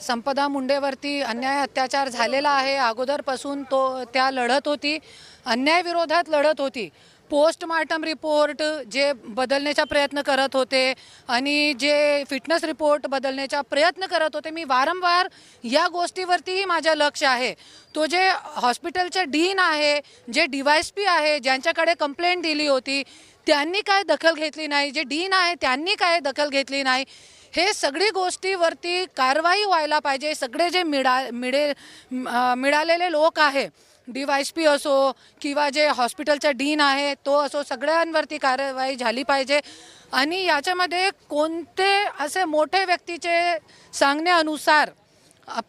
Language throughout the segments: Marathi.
संपदा मुंडेवरती अन्याय अत्याचार झालेला आहे. अगोदरपासून तो त्या लढत होती. अन्यायविरोधात लढत होती. पोस्टमार्टम रिपोर्ट जे बदलण्याचा प्रयत्न करत होते आणि जे फिटनेस रिपोर्ट बदलण्याचा प्रयत्न करत होते मी वारंवार या गोष्टीवरतीही माझं लक्ष आहे. तो जे हॉस्पिटलचे डीन आहे जे डिवायस पी आहे ज्यांच्याकडे कंप्लेंट दिली होती त्यांनी काय दखल घेतली नाही. जे डीन आहे त्यांनी काय दखल घेतली नाही. हे सगळी गोष्टीवरती कारवाई व्हायला पाहिजे. सगळे जे मिळा मिळे मिळालेले लोक आहे डी वाय पी असो किंवा जे हॉस्पिटलचा डीन आहे तो असो सगळ्यांवरती कारवाई झाली पाहिजे. आणि याच्यामध्ये कोणते असे मोठे व्यक्तीचे सांगण्यानुसार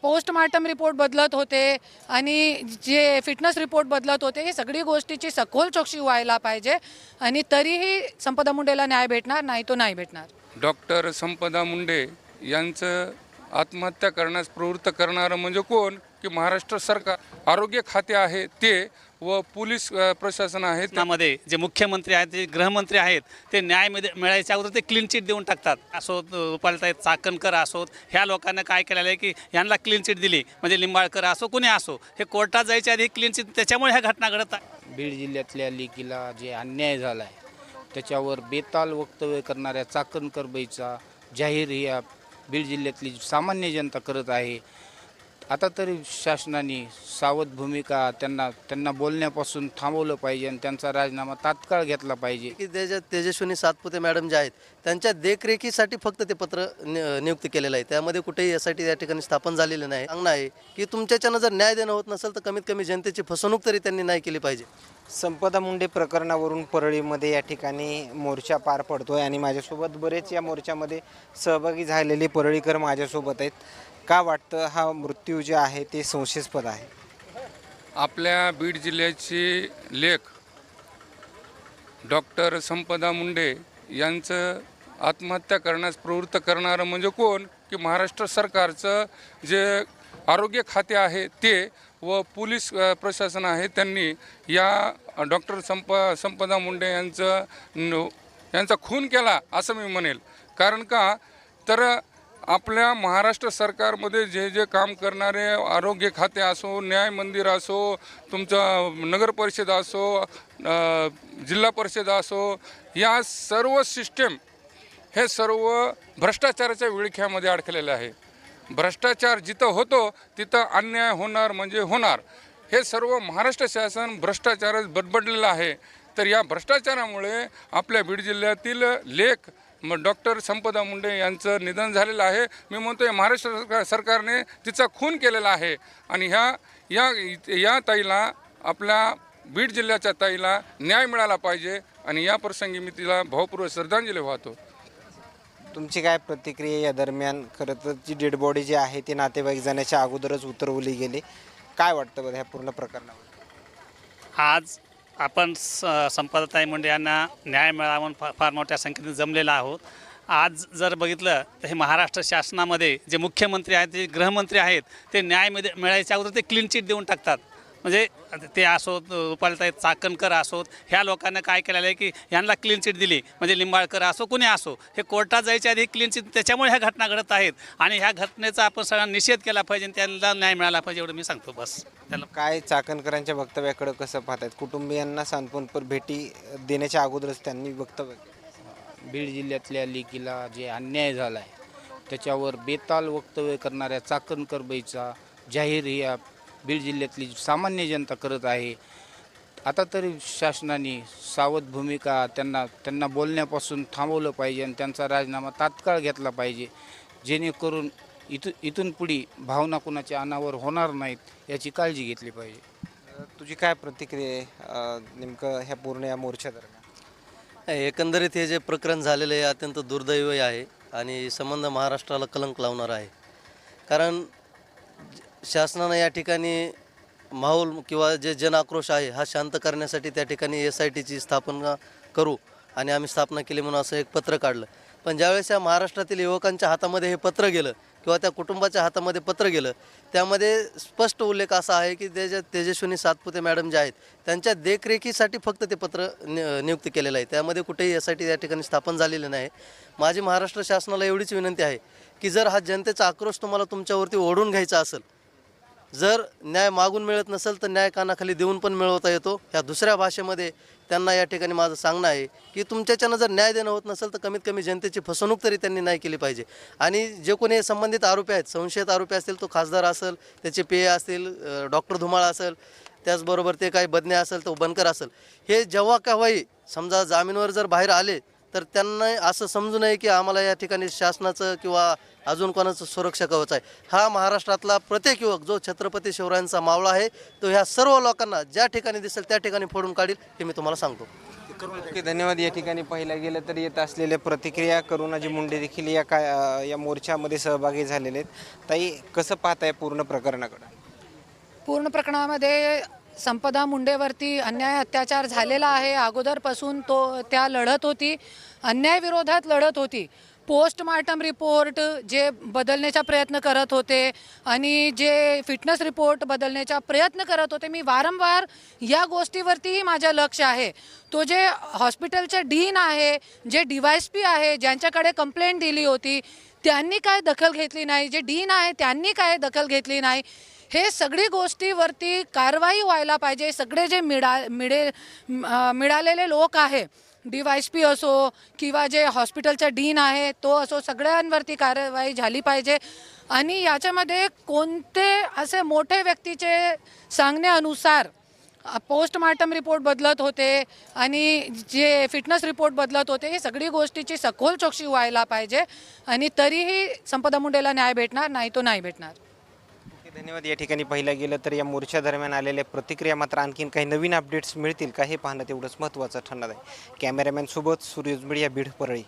पोस्टमार्टम रिपोर्ट बदलत होते आणि जे फिटनेस रिपोर्ट बदलत होते ही सगळी गोष्टीची सखोल चौकशी व्हायला पाहिजे आणि तरीही संपदा मुंडेला न्याय भेटणार नाही तो नाही भेटणार. डॉक्टर संपदा मुंडे यांचं आत्महत्या करण्यास प्रवृत्त करणारं म्हणजे कोण? की महाराष्ट्र सरकार. आरोग्य खाते आहे ते व पोलीस प्रशासन आहे ते मध्ये जे मुख्यमंत्री आहेत जे गृहमंत्री आहेत ते न्याय मिळ- मिळायच्या अगोदर ते क्लीन चिट देऊन टाकतात. असोत रुपालताई चाकणकर असोत ह्या लोकांना काय केलेलं आहे की यांना क्लीन चिट दिली. म्हणजे लिंबाळकर असो कुणी असो हे कोर्टात जायच्या आधी क्लीन चिट त्याच्यामुळे ह्या घटना घडत आहे बीड जिल्ह्यातल्या लेकीला जे अन्याय झाला आहे त्याच्यावर बेताल वक्तव्य करणाऱ्या चाकणकर बाईचा जाहीर या बीड जिल्ह्यातली सामान्य जनता करत आहे. आता तरी शासनाने सावध भूमिका त्यांना त्यांना बोलण्यापासून थांबवलं पाहिजे आणि त्यांचा राजीनामा तात्काळ घेतला पाहिजे. की तेज तेजस्विनी सातपुते मॅडम ज्या आहेत त्यांच्या देखरेखीसाठी फक्त ते पत्र नि- नियुक्त केलेलं आहे. त्यामध्ये कुठेही एस आय टी या ठिकाणी स्थापन झालेलं नाही. सांगणं आहे की तुमच्याच्यानं जर न्याय देणं होत नसेल तर कमीत कमी जनतेची फसवणूक तरी त्यांनी नाही केली पाहिजे. संपदा मुंडे प्रकरणावरून परळीमध्ये या ठिकाणी मोर्चा पार पडतोय आणि माझ्यासोबत बरेच या मोर्चामध्ये सहभागी झालेले परळीकर माझ्यासोबत आहेत. का वाटतं हा मृत्यू जे आहे ते संशयास्पद आहे? आपल्या बीड जिल्ह्याची लेख डॉक्टर संपदा मुंडे यांचं आत्महत्या करण्यास प्रवृत्त करणारं म्हणजे कोण? की महाराष्ट्र सरकारचं जे आरोग्य खाते आहे ते व पोलीस प्रशासन आहे त्यांनी या डॉक्टर संप संपदा मुंडे यांचं न यांचा खून केला असं मी म्हणेल. कारण का? तर आपल्या महाराष्ट्र सरकारमध्ये जे जे काम करणारे आरोग्य खाते असो न्याय मंदिर असो तुमचं नगर परिषद असो जिल्हा परिषद असो या सर्व सिस्टेम हे सर्व भ्रष्टाचाराच्या विळख्यामध्ये अडकलेलं आहे. भ्रष्टाचार जिथं होतो तिथं अन्याय होणार म्हणजे होणार. हे सर्व महाराष्ट्र शासन भ्रष्टाचारच बडबडलेलं आहे. तर या भ्रष्टाचारामुळे आपल्या बीड जिल्ह्यातील लेख मग डॉक्टर संपदा मुंडे यांचं निधन झालेलं आहे. मी म्हणतो महाराष्ट्र सरकार सरकारने तिचा खून केलेला आहे. आणि ह्या या या ताईला आपल्या बीड जिल्ह्याच्या ताईला न्याय मिळाला पाहिजे. आणि या प्रसंगी मी तिला भावपूर्वक श्रद्धांजली वाहतो. तुमची काय प्रतिक्रिया या दरम्यान? खरं तर जी डेड बॉडी जी आहे ती नातेवाईक जाण्याच्या अगोदरच उतरवली गेली. काय वाटतं बरं ह्या पूर्ण प्रकरणावर? आज आपण स संपदाताई मुंडे यांना न्याय मिळावा म्हणून फा फार मोठ्या संख्येने जमलेला आहोत. आज जर बघितलं तर हे महाराष्ट्र शासनामध्ये जे मुख्यमंत्री आहेत जे गृहमंत्री आहेत ते न्याय मिळ- मिळायच्या अगोदर ते क्लीन चिट देऊन टाकतात. म्हणजे ते असोत रुपालताई चाकणकर असोत ह्या लोकांना काय केलेलं आहे की यांना क्लीन चिट दिली. म्हणजे लिंबाळकर असो कुणी असो हे कोर्टात जायच्या आधी क्लीन चिट त्याच्यामुळे ह्या घटना घडत आहेत. आणि ह्या घटनेचा आपण सगळ्यांना निषेध केला पाहिजे आणि त्यांना न्याय मिळाला पाहिजे एवढं मी सांगतो बस. त्याला काय चाकणकरांच्या वक्तव्याकडे कसं पाहतायत? कुटुंबियांना सांत्वनपर भेटी देण्याच्या अगोदरच त्यांनी वक्तव्य केलं. बीड जिल्ह्यातल्या लेकीला जे अन्याय झाला आहे त्याच्यावर बेताल वक्तव्य करणाऱ्या चाकणकर बाईचा जाहीर या बीड जिल्ह्यातली सामान्य जनता करत आहे. आता तरी शासनाने सावध भूमिका त्यांना त्यांना बोलण्यापासून थांबवलं पाहिजे आणि त्यांचा राजीनामा तात्काळ घेतला पाहिजे. जेणेकरून इथून इथून पुढे भावना कुणाच्या अनावर होणार नाहीत याची काळजी घेतली पाहिजे. तुझी काय प्रतिक्रिया आहे? नेमकं ह्या पूर्ण या मोर्चा दरम्यान? एकंदरीत हे जे प्रकरण झालेलं आहे अत्यंत दुर्दैवी आहे आणि संबंध महाराष्ट्राला कलंक लावणार आहे. कारण शासनानं या ठिकाणी माहोल किंवा जे जन आक्रोश आहे हा शांत करण्यासाठी त्या ठिकाणी एस आय टीची स्थापना करू आणि आम्ही स्थापना केली म्हणून असं एक पत्र काढलं. पण ज्यावेळेस या महाराष्ट्रातील युवकांच्या हातामध्ये हे पत्र गेलं किंवा त्या कुटुंबाच्या हातामध्ये पत्र गेलं त्यामध्ये स्पष्ट उल्लेख असा आहे की ते जे तेजस्विनी सातपुते मॅडम जे आहेत त्यांच्या देखरेखीसाठी फक्त ते पत्र नि नियुक्त केलेलं आहे. त्यामध्ये कुठेही एस आय टी या ठिकाणी स्थापन झालेलं नाही. माझी महाराष्ट्र शासनाला एवढीच विनंती आहे की जर हा जनतेचा आक्रोश तुम्हाला तुमच्यावरती ओढून घ्यायचा असेल जर न्याय मागून मिळत नसेल तर न्याय कानाखाली देऊन पण मिळवता येतो. ह्या दुसऱ्या भाषेमध्ये त्यांना या ठिकाणी माझं सांगणं आहे की तुमच्याच्यानं जर न्याय देणं होत नसेल तर कमीत कमी जनतेची फसवणूक तरी त्यांनी नाही केली पाहिजे. आणि जे कोणी संबंधित आरोपी आहेत संशयित आरोपी असतील तो खासदार असेल त्याचे पेय असतील डॉक्टर धुमाळ असेल त्याचबरोबर ते काही बदने असेल तो बनकर असेल. हे जेव्हा केव्हाही समजा जामीनवर जर बाहेर आले तर त्यांना असं समजू नये की आम्हाला या ठिकाणी शासनाचं किंवा अजून कोणाचं सुरक्षा कवच आहे. हा महाराष्ट्रातला प्रत्येक युवक जो छत्रपती शिवरायांचा मावळा आहे तो ह्या सर्व लोकांना ज्या ठिकाणी दिसेल त्या ठिकाणी फोडून काढील हे मी तुम्हाला सांगतो. ओके धन्यवाद. या ठिकाणी पाहिलं गेलं तर येत असलेल्या प्रतिक्रिया करुणाजी मुंडे देखील या काय या मोर्चामध्ये सहभागी झालेले आहेत. ताई कसं पाहताय पूर्ण प्रकरणाकडे? पूर्ण प्रकरणामध्ये संपदा मुंडेवरती अन्याय अत्याचार झालेला आहे. अगोदरपासून तो त्या लढत होती. अन्यायविरोधात लढत होती. पोस्टमार्टम रिपोर्ट जे बदलण्याचा प्रयत्न करत होते आणि जे फिटनेस रिपोर्ट बदलण्याचा प्रयत्न करत होते मी वारंवार या गोष्टीवरतीही माझं लक्ष आहे. तो जे हॉस्पिटलचे डीन आहे जे डिवायस पी आहे ज्यांच्याकडे कंप्लेंट दिली होती त्यांनी काय दखल घेतली नाही. जे डीन आहे त्यांनी काय दखल घेतली नाही. हे सगळी गोष्टीवरती कारवाई व्हायला पाहिजे. सगळे जे मिळा मिळे मिळालेले लोक आहे डी वाय पी असो किंवा जे हॉस्पिटलचा डीन आहे तो असो सगळ्यांवरती कारवाई झाली पाहिजे. आणि याच्यामध्ये कोणते असे मोठे व्यक्तीचे सांगण्यानुसार पोस्टमार्टम रिपोर्ट बदलत होते आणि जे फिटनेस रिपोर्ट बदलत होते हे सगळी गोष्टीची सखोल चौकशी व्हायला पाहिजे. आणि तरीही संपदा मुंडेला न्याय भेटणार नाही तो नाही भेटणार. धन्यवाद. या ठिकाणी पाहिलं गेलं तर या मोर्चा दरम्यान आलेल्या प्रतिक्रिया मात्र आणखीन काही नवीन अपडेट्स मिळतील का हे पाहणं तेवढंच महत्त्वाचं ठरणार आहे. कॅमेरामॅनसोबत सोबत मीडिया बीड परळी.